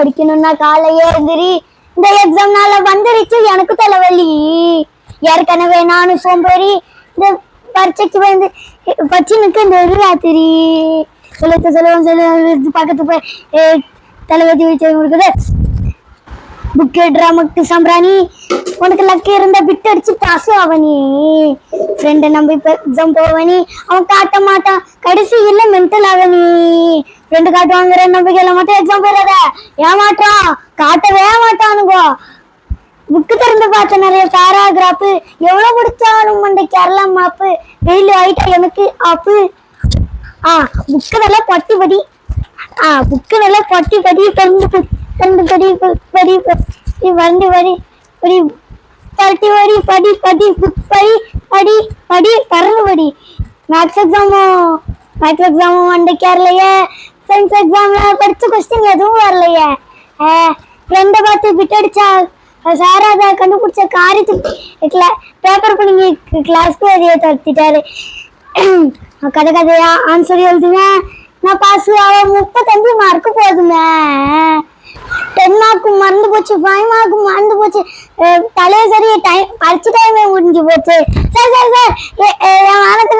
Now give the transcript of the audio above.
படிக்கணும்னா காலையே எந்திரி இந்த எக்ஸாம்னால வந்துருச்சு எனக்கு தலைவலி. ஏற்கனவே நானும் சோம்பேறி இந்த பரீட்சைக்கு வந்து பச்சினுக்கு இந்த ஒரு ராத்திரி. சொல்லுறது சொல்லுவோம் சொல்லுவது பக்கத்து போய் தலைவலி வச்சு கொடுக்குது. புக்கு ட்ராமாக்கு சம்பிராணி. உனக்கு லக்கு இருந்தா பிட் அடிச்சு பாஸ் அவனி ஃப்ரெண்டை நம்பி இப்போ எக்ஸாம் போவனி அவன் காட்ட மாட்டான். கடைசி இல்லை மென்டல் ஆவனி ஃப்ரெண்டு காட்டுவாங்கிற நம்பிக்கையில மட்டும் எக்ஸாம் போயிடாத ஏமாட்டான் காட்டவே மாட்டானுங்கோ. புக்கு திறந்து பார்த்த நிறைய பேராகிராஃபு எவ்வளவு பிடிச்சாலும் மண்டை கேரளா மாப்பு வெயில் ஆயிட்டா எனக்கு ஆப்பு ஆ புக்கு நல்லா பட்டி படி ஆ புக்கு நல்லா பட்டி படி திறந்து படி படி படி படி வண்டி வரி படி பட்டி வரி படி படி புக் படி படி படி பறந்து படி. மேக்ஸ் எக்ஸாமும் மேக்ஸ் எக்ஸாமும் மண்டைக்கு வரலையே. சயின்ஸ் எக்ஸாம்ல படிச்ச கொஸ்டின் எதுவும் வரலையே. ஃப்ரெண்டை பார்த்து பிட் அடிச்சா சார் அதை கண்டுபிடிச்ச காரியத்துக்கு பேப்பர் பிடிங்கி கிளாஸ்க்கு அதையே தடுத்திட்டாரு கதை கதையா ஆன்சர் எழுதுவேன் நான் பாஸ் அவன் முப்பத்தஞ்சு மார்க் மார்க்கு மறந்து போச்சு ஃபைவ் மார்க்கு மறந்து போச்சு. தலையே சரி டைம் படிச்சு டைமே முடிஞ்சு போச்சு. சார் சார் சார் என் வானத்தை